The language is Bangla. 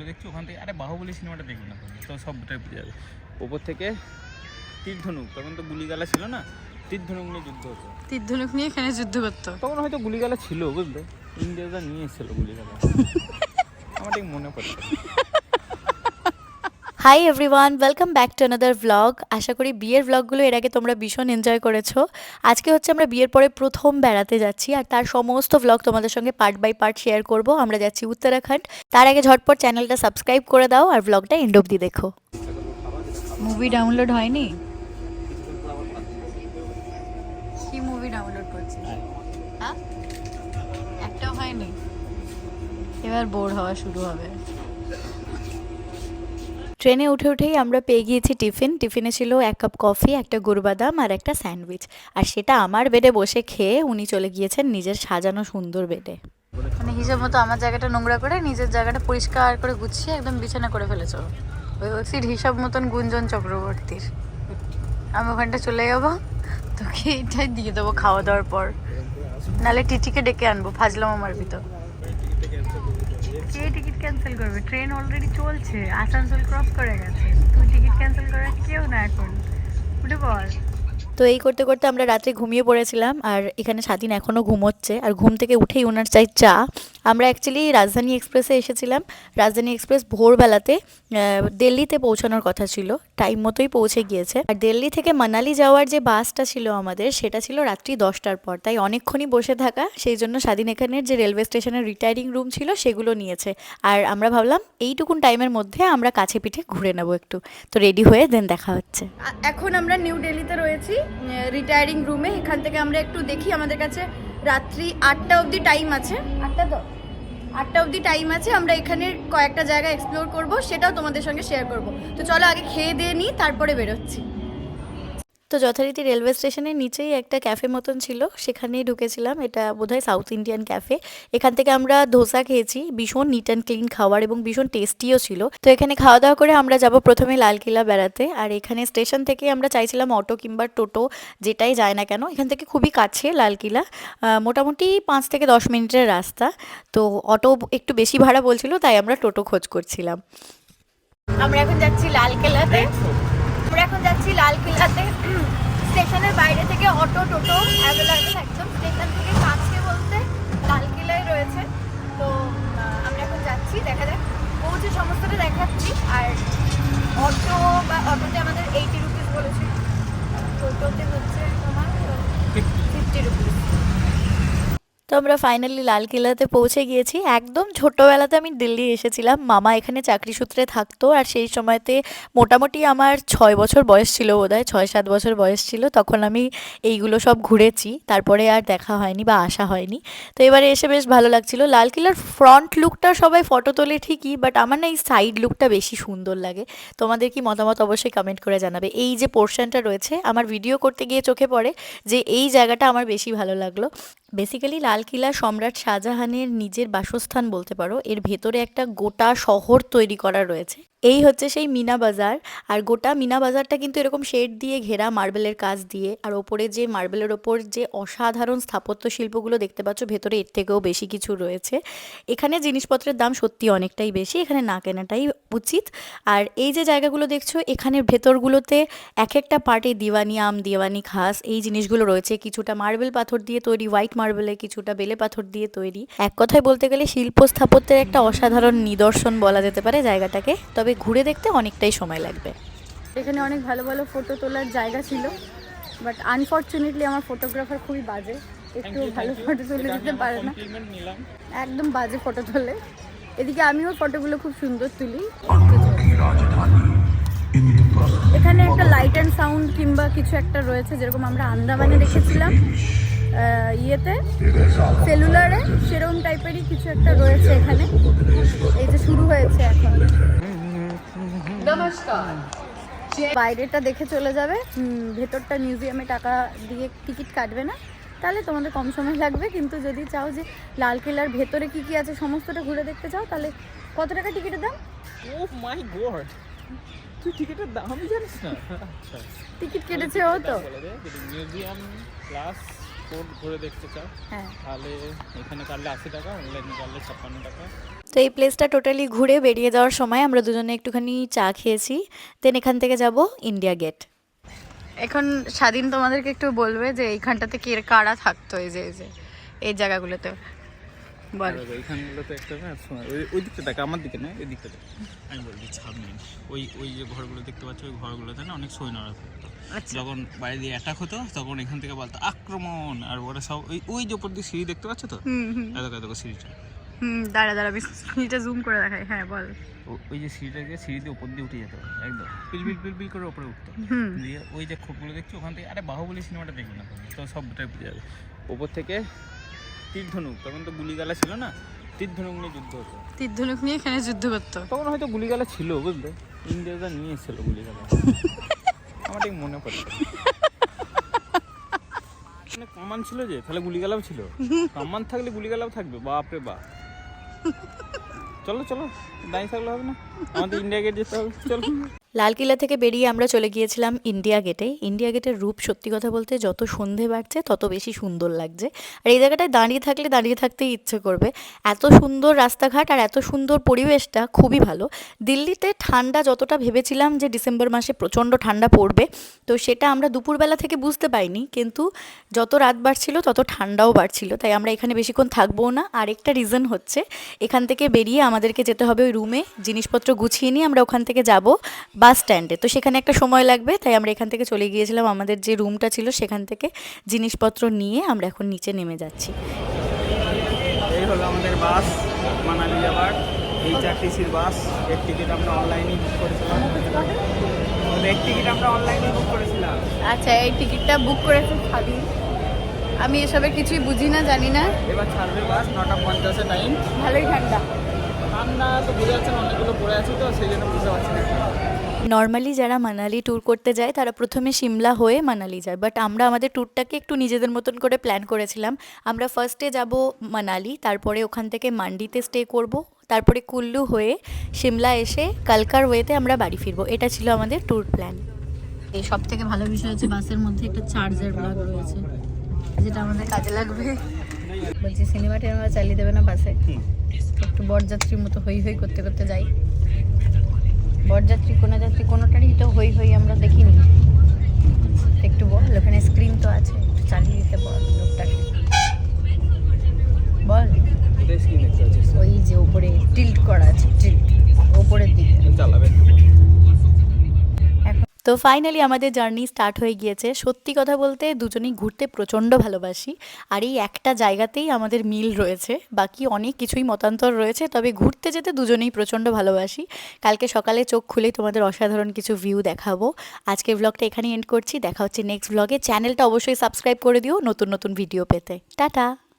সিনেমাগুলো দেখছি ওখান থেকে আরে বাহুবলী সিনেমাটা দেখবি না তো সবটাই বুঝে যাবে। ওপর থেকে তীর্ধনুক তখন তো গুলিগালা ছিল না তীর্ধনুক নিয়ে যুদ্ধ হতো। তীর্ধনুক নিয়ে এখানে যুদ্ধ করতো। তখন হয়তো গুলিগালা ছিল বুঝলে? ইন্ডিয়াটা নিয়ে এসেছিল গুলিগালা। আমার ঠিক মনে পড়ছে। Hi everyone welcome back to another vlog আশা করি বিয়ের ভ্লগগুলো এর আগে তোমরা ভীষণ এনজয় করেছ। আজকে হচ্ছে আমরা বিয়ের পরে প্রথম বেড়াতে যাচ্ছি আর তার সমস্ত ভ্লগ তোমাদের সঙ্গে পার্ট বাই পার্ট শেয়ার করব। আমরা যাচ্ছি উত্তরাখণ্ড। তার আগে ঝটপট চ্যানেলটা সাবস্ক্রাইব করে দাও আর ভ্লগটা এন্ড অবধি দেখো। মুভি ডাউনলোড হয়নি? কি মুভি ডাউনলোড করছিস? হ্যাঁ। একটাও হয়নি? এবার বোর হওয়া শুরু হবে। ট্রেনে উঠে উঠেই আমরা পেয়ে গিয়েছি টিফিন। টিফিনে ছিল এক কাপ কফি, একটা গুড়বাদাম আর একটা স্যান্ডউইচ। আর সেটা আমার বেডে বসে খেয়ে উনি চলে গিয়েছেন নিজের সাজানো সুন্দর বেডে। মানে হিসেব মতো আমার জায়গাটা নোংরা করে, নিজের জায়গাটা পরিষ্কার করে গুছিয়ে একদম বিছানা করে ফেলেছ। ওই ওসির হিসাব মতন গুঞ্জন চক্রবর্তীর। আমি ওখানটা চলে যাব, তোকে এটাই দিয়ে দেবো খাওয়া দাওয়ার পর। নালে টিটিকে ডেকে আনব, ফাজলাম আমার ভিতর কে টিকিট ক্যান্সেল করবে, ট্রেন অলরেডি চলছে, আসানসোল ক্রস করে গেছে। তুই টিকিট ক্যান্সেল করার কেউ না এখন। উঠে বল তো এই করতে করতে আমরা রাত্রে ঘুমিয়ে পড়েছিলাম, আর এখানে স্বাধীন এখনও ঘুমোচ্ছে। আর ঘুম থেকে উঠেই ওনার চাই চা। আমরা অ্যাকচুয়ালি রাজধানী এক্সপ্রেসে এসেছিলাম। রাজধানী এক্সপ্রেস ভোরবেলাতে দিল্লিতে পৌঁছানোর কথা ছিল। টাইম মতোই পৌঁছে গিয়েছে। আর দিল্লি থেকে মানালি যাওয়ার যে বাসটা ছিল আমাদের, সেটা ছিল রাত্রি দশটার পর। তাই অনেকক্ষণই বসে থাকা, সেই জন্য স্বাধীন এখানের যে রেলওয়ে স্টেশনের রিটায়ারিং রুম ছিল, সেগুলো নিয়েছে। আর আমরা ভাবলাম, এইটুকুন টাইমের মধ্যে আমরা কাছে পিঠে ঘুরে নেব একটু। তো রেডি হয়ে দেন দেখা হচ্ছে। এখন আমরা নিউ দিল্লিতে রয়েছি। রিটায়ারিং রুমে এখান থেকে আমরা একটু দেখি, আমাদের কাছে রাত্রি আটটা অবধি টাইম আছে। আটটা তো আটটা অবধি টাইম আছে, আমরা এখানে কয়েকটা জায়গা এক্সপ্লোর করব, সেটাও তোমাদের সঙ্গে শেয়ার করব। তো চলো আগে খেয়ে দিয়ে নিই, তারপরে বেরোচ্ছি। তো যথারীতি রেলওয়ে স্টেশনের নিচেই একটা ক্যাফে মতন ছিল, সেখানেই ঢুকেছিলাম। এটা বোধহয় সাউথ ইন্ডিয়ান ক্যাফে এখান থেকে আমরা ধোসা খেয়েছি, ভীষণ নিট অ্যান্ড ক্লিন খাবার এবং ভীষণ টেস্টিও ছিল। তো এখানে খাওয়া দাওয়া করে আমরা যাব প্রথমে লালকিল্লা বেড়াতে। আর এখানে স্টেশন থেকে আমরা চাইছিলাম অটো কিংবা টোটো, যেটাই যায় না কেন। এখান থেকে খুবই কাছে লালকিল্লা। মোটামুটি পাঁচ থেকে দশ মিনিটের রাস্তা। তো অটো একটু বেশি ভাড়া বলছিল, তাই আমরা টোটো খোঁজ করছিলাম। আমরা এখন যাচ্ছি এখন যাচ্ছি লালকিল্লাতে স্টেশনের বাইরে থেকে অটো, টোটো অ্যাভেলেবেল একদম। স্টেশন থেকে কাছে বলতে লালকেল্লায় রয়েছে। তো আমরা এখন যাচ্ছি, দেখা যাক। পৌঁছে সমস্তটা দেখাচ্ছি। আর অটো বা অটোতে আমাদের এইটি রুপিস বলেছে টোটোতে হচ্ছে তোমার ফিফটি রুপিস তো আমরা ফাইনালি লাল লালকিল্লাতে পৌঁছে গিয়েছি। একদম ছোটোবেলাতে আমি দিল্লি এসেছিলাম। মামা এখানে চাকরি সূত্রে থাকতো আর সেই সময়তে মোটামুটি আমার ছয় বছর বয়স ছিল বোধহয়, ছয় সাত বছর বয়স ছিল। তখন আমি এইগুলো সব ঘুরেছি। তারপরে আর দেখা হয়নি বা আসা হয়নি। তো এবারে এসে বেশ ভালো লাগছিল। লালকিল্লার ফ্রন্ট লুকটা সবাই ফটো তোলে ঠিকই বাট আমার না এই সাইড লুকটা বেশি সুন্দর লাগে। তোমাদের কি মতামত অবশ্যই কমেন্ট করে জানাবে। এই যে পোর্শনটা রয়েছে, আমার ভিডিও করতে গিয়ে চোখে পড়ে যে এই জায়গাটা আমার বেশি ভালো লাগল। বেসিক্যালি লালকিল্লা সম্রাট শাহজাহানের নিজের বাসস্থান বলতে পারো। এর ভেতরে একটা গোটা শহর তৈরি করা রয়েছে। এই হচ্ছে সেই মিনা বাজার। আর গোটা মিনা বাজারটা কিন্তু এরকম শেড দিয়ে ঘেরা মার্বেলের কাজ দিয়ে। আর ওপরে যে মার্বেলের ওপর যে অসাধারণ স্থাপত্য শিল্পগুলো দেখতে পাচ্ছ, ভেতরে এর থেকেও বেশি কিছু রয়েছে। এখানে জিনিসপত্রের দাম সত্যি অনেকটাই বেশি। এখানে না কেনাটাই উচিত। আর এই যে জায়গাগুলো দেখছ, এখানের ভেতরগুলোতে এক একটা পার্টে, দিওয়ানি, আম, দিওয়ানি খাস এই জিনিসগুলো রয়েছে। কিছুটা মার্বেল পাথর দিয়ে তৈরি হোয়াইট মার্বেলে কিছুটা বেলে পাথর দিয়ে তৈরি। এক কথায় বলতে গেলে শিল্প স্থাপত্যের একটা অসাধারণ নিদর্শন বলা যেতে পারে জায়গাটাকে তবে ঘুরে দেখতে অনেকটাই সময় লাগবে। এখানে অনেক ভালো ভালো ফটো তোলার জায়গা ছিল বাট আনফর্চুনেটলি আমার ফটোগ্রাফার খুবই বাজে। একটু ভালো ফটো তুলে দিতে পারে না। একদম বাজে ফটো তোলে। এদিকে আমিও ফটোগুলো খুব সুন্দর তুলি। এখানে একটা লাইট অ্যান্ড সাউন্ড কিংবা কিছু একটা রয়েছে যেরকম আমরা আন্দামানে দেখেছিলাম ইয়েতে সেলুলারে সেরকম টাইপেরই কিছু একটা রয়েছে এখানে। এই যে শুরু হয়েছে এখন। বাইরেটা দেখে চলে যাবে। ভেতরটা মিউজিয়ামে টাকা দিয়ে টিকিট কাটবে না। তাহলে তোমাদের কম সময় লাগবে কিন্তু যদি চাও যে লাল লালকেল্লার ভেতরে কি কি আছে সমস্তটা ঘুরে দেখতে চাও তাহলে কত টাকা টিকিটের দাম? ও মাই গড তুই টিকিটের দামই জানিস না? আচ্ছা। টিকিট কেটেছে ও তো। মিউজিয়াম প্লাস ঘুরে দেখতে চাও হ্যাঁ। তাহলে এখানে কাটলে আশি টাকা অনলাইনে কাটলে ছাপ্পান্ন টাকা। তো এই প্লেসটা টোটালি ঘুরে বেরিয়ে যাওয়ার সময় আমরা দুজনে একটুখানি চা খেয়েছি দেন এখান থেকে যাব ইন্ডিয়া গেট এখন স্বাধীন তোমাদেরকে একটু বলবে যে এইখানটাতে কে কারা থাকতো এই যে এই যে এই জায়গাগুলোতে? বল। দেখো, এইখানগুলোতে একটা না ওই ওই দিকটা দেখ আমার দিকে না ওই দিকটা দেখ। আমি বলছি ছাদ নেই। ওই ওই যে ঘরগুলো দেখতে পাচ্ছ ওই ঘরগুলোতে না অনেক সৈন্যরা থাকতো। আচ্ছা। যখন বাইরে দিয়ে অ্যাটাক হতো তখন এখান থেকে বলতো আক্রমণ! আর ওরা সব ওই ওই যে উপর দিয়ে সিঁড়ি দেখতে পাচ্ছ তো? এত এত সিঁড়িটা। হুম দাঁড়া দাঁড়া এটা জুম করে দেখাই। হ্যাঁ বল। ওই যে সিঁড়িটা গিয়ে সিঁড়ি দিয়ে উপর দিয়ে উঠে যেত একদম। পিল পিল পিল পিল করে উপরে উঠতো। দিয়ে ওই যে খোপগুলো দেখছি ওখান থেকে আরে বাহুবলী সিনেমাটা দেখবে না তুমি, তো সবটাই বুঝে যাবে। ওপর থেকে তীর ধনুক তখন তো গুলিগালা ছিল না? তীর্ধনুক নিয়ে যুদ্ধ হতো। তীর্ধনুক নিয়ে এখানে যুদ্ধ করতো। তখন হয়তো গুলিগালা ছিল বুঝলে? ইংরেজরা নিয়ে এসেছিল গুলিগালা। আমার ঠিক মনে পড়ে মানে কামান ছিল যে তাহলে গুলিগালাও ছিল। কামান থাকলে গুলিগালাও থাকবে বাপরে বাপ। চলো চলো দাঁড়িয়ে থাকলে হবে না। আমাদের ইন্ডিয়া গেট যেতে হবে। চলো। লালকিল্লা থেকে বেরিয়ে আমরা চলে গিয়েছিলাম ইন্ডিয়া গেটে। ইন্ডিয়া গেটের রূপ সত্যি কথা বলতে যত সন্ধে বাড়ছে, তত বেশি সুন্দর লাগছে। আর এই জায়গাটায় দাঁড়িয়ে থাকলে দাঁড়িয়ে থাকতেই ইচ্ছে করবে। এত সুন্দর রাস্তাঘাট আর এত সুন্দর পরিবেশটা খুবই ভালো। দিল্লিতে ঠান্ডা যতটা ভেবেছিলাম যে ডিসেম্বর মাসে প্রচণ্ড ঠান্ডা পড়বে, তো সেটা আমরা দুপুরবেলা থেকে বুঝতে পাইনি কিন্তু যত রাত বাড়ছিল, তত ঠান্ডাও বাড়ছিল। তাই আমরা এখানে বেশিক্ষণ থাকব না। আর একটা রিজন হচ্ছে, এখান থেকে বেরিয়ে আমাদেরকে যেতে হবে ওই রুমে জিনিসপত্র গুছিয়ে নিয়ে আমরা ওখান থেকে যাব। বাস স্ট্যান্ডে। তো সেখানে একটা সময় লাগবে তাই আমরা এখান থেকে চলে গিয়েছিলাম। আমাদের যে রুমটা ছিল সেখান থেকে জিনিসপত্র নিয়ে আমরা এখন নিচে নেমে যাচ্ছি। এই হলো আমাদের বাস মানালি যাবার। এই চারটিসির বাসের টিকিট আমরা অনলাইনে বুক করেছিলাম। এর টিকিট আমরা অনলাইনে বুক করেছিলাম। আচ্ছা এই টিকিটটা বুক করেছে স্বাধীন আমি এসবে কিছুই বুঝি না জানি না। এবার ছাড়বে বাস নটা পঞ্চাশে টাইম ভালোই ঠান্ডা। ঠান্ডা তো বুঝে যাচ্ছেন অনেকগুলো পড়ে আছে তো সেই জন্য বুঝতে পারছি না। নর্মালি যারা মানালি ট্যুর করতে যায় তারা প্রথমে সিমলা হয়ে মানালি যায়। বাট আমরা আমাদের ট্যুরটাকে একটু নিজেদের মতন করে প্ল্যান করেছিলাম। আমরা ফার্স্টে যাব মানালি তারপরে ওখান থেকে মান্ডিতে স্টে করব তারপরে কুল্লু হয়ে সিমলা এসে কালকার ওয়েতে আমরা বাড়ি ফিরবো। এটা ছিল আমাদের ট্যুর প্ল্যান এই সব থেকে ভালো বিষয় হচ্ছে বাসের মধ্যে একটা চার্জার প্লাগ রয়েছে যেটা আমাদের কাজে লাগবে। বলছি সিনেমা টিনেমা চালিয়ে দেবে না বাসে? একটু বরযাত্রীর মতো হই হই করতে করতে যাই। বরযাত্রী কোনো যাত্রী কোনোটারই তো হই হই আমরা দেখিনি। একটু বল ওখানে স্ক্রিন তো আছে একটু চালিয়ে দিতে বল লোকটাকে। বল। ওই যে উপরে টিল্ট করা আছে টিল্ট তো ফাইনালি আমাদের জার্নি স্টার্ট হয়ে গিয়েছে। সত্যি কথা বলতে দুজনেই ঘুরতে প্রচণ্ড ভালোবাসি। আর এই একটা জায়গাতেই আমাদের মিল রয়েছে। বাকি অনেক কিছুই মতান্তর রয়েছে। তবে ঘুরতে যেতে দুজনেই প্রচণ্ড ভালোবাসি। কালকে সকালে চোখ খুলেই তোমাদের অসাধারণ কিছু ভিউ দেখাবো। আজকের ব্লগটা এখানেই এন্ড করছি। দেখা হচ্ছে নেক্সট ব্লগে চ্যানেলটা অবশ্যই সাবস্ক্রাইব করে দিও নতুন নতুন ভিডিও পেতে। টাটা!